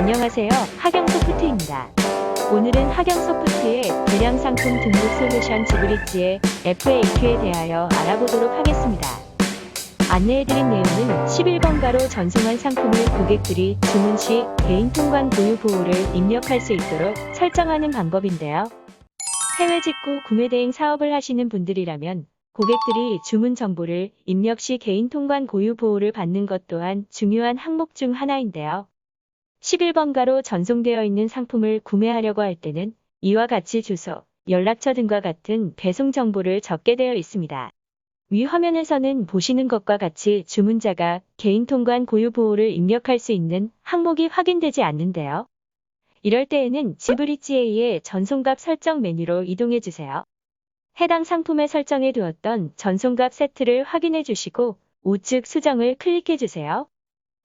안녕하세요. 하경소프트입니다. 오늘은 하경소프트의 대량 상품 등록 솔루션 지브리지의 FAQ에 대하여 알아보도록 하겠습니다. 안내해드린 내용은 11번가로 전송한 상품을 고객들이 주문 시 개인 통관 보유 보호를 입력할 수 있도록 설정하는 방법인데요. 해외 직구 구매 대행 사업을 하시는 분들이라면 고객들이 주문 정보를 입력 시 개인 통관 고유 보호를 받는 것 또한 중요한 항목 중 하나인데요. 11번가로 전송되어 있는 상품을 구매하려고 할 때는 이와 같이 주소, 연락처 등과 같은 배송 정보를 적게 되어 있습니다. 위 화면에서는 보시는 것과 같이 주문자가 개인 통관 고유 보호를 입력할 수 있는 항목이 확인되지 않는데요. 이럴 때에는 지브리지A의 전송값 설정 메뉴로 이동해 주세요. 해당 상품에 설정해 두었던 전송값 세트를 확인해 주시고 우측 수정을 클릭해 주세요.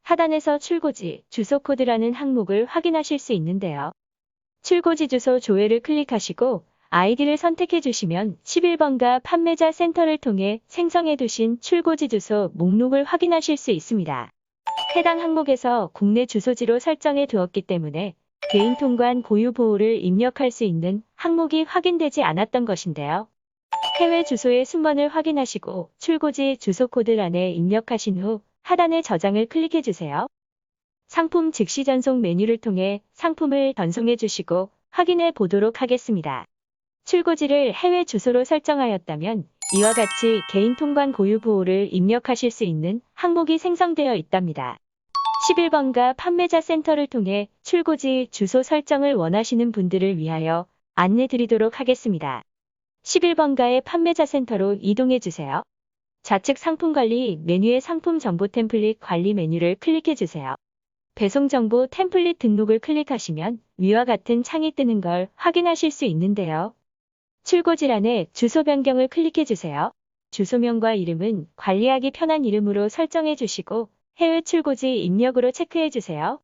하단에서 출고지, 주소 코드라는 항목을 확인하실 수 있는데요. 출고지 주소 조회를 클릭하시고 아이디를 선택해 주시면 11번가 판매자 센터를 통해 생성해 두신 출고지 주소 목록을 확인하실 수 있습니다. 해당 항목에서 국내 주소지로 설정해 두었기 때문에 개인 통관 고유 보호를 입력할 수 있는 항목이 확인되지 않았던 것인데요. 해외 주소의 순번을 확인하시고 출고지 주소 코드란에 입력하신 후 하단의 저장을 클릭해 주세요. 상품 즉시 전송 메뉴를 통해 상품을 전송해 주시고 확인해 보도록 하겠습니다. 출고지를 해외 주소로 설정하였다면 이와 같이 개인 통관 고유 보호를 입력하실 수 있는 항목이 생성되어 있답니다. 11번가 판매자 센터를 통해 출고지 주소 설정을 원하시는 분들을 위하여 안내 드리도록 하겠습니다. 11번가의 판매자 센터로 이동해 주세요. 좌측 상품 관리 메뉴의 상품 정보 템플릿 관리 메뉴를 클릭해 주세요. 배송 정보 템플릿 등록을 클릭하시면 위와 같은 창이 뜨는 걸 확인하실 수 있는데요. 출고지란에 주소 변경을 클릭해 주세요. 주소명과 이름은 관리하기 편한 이름으로 설정해 주시고 해외 출고지 입력으로 체크해 주세요.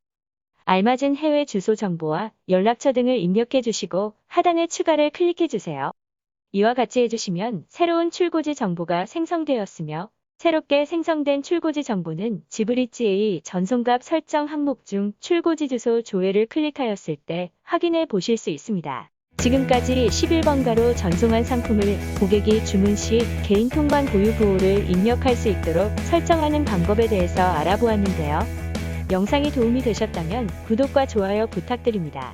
알맞은 해외 주소 정보와 연락처 등을 입력해 주시고 하단의 추가를 클릭해 주세요. 이와 같이 해주시면 새로운 출고지 정보가 생성되었으며 새롭게 생성된 출고지 정보는 지브리지의 전송값 설정 항목 중 출고지 주소 조회를 클릭하였을 때 확인해 보실 수 있습니다. 지금까지 11번가로 전송한 상품을 고객이 주문 시 개인 통관 고유 보호를 입력할 수 있도록 설정하는 방법에 대해서 알아보았는데요. 영상이 도움이 되셨다면 구독과 좋아요 부탁드립니다.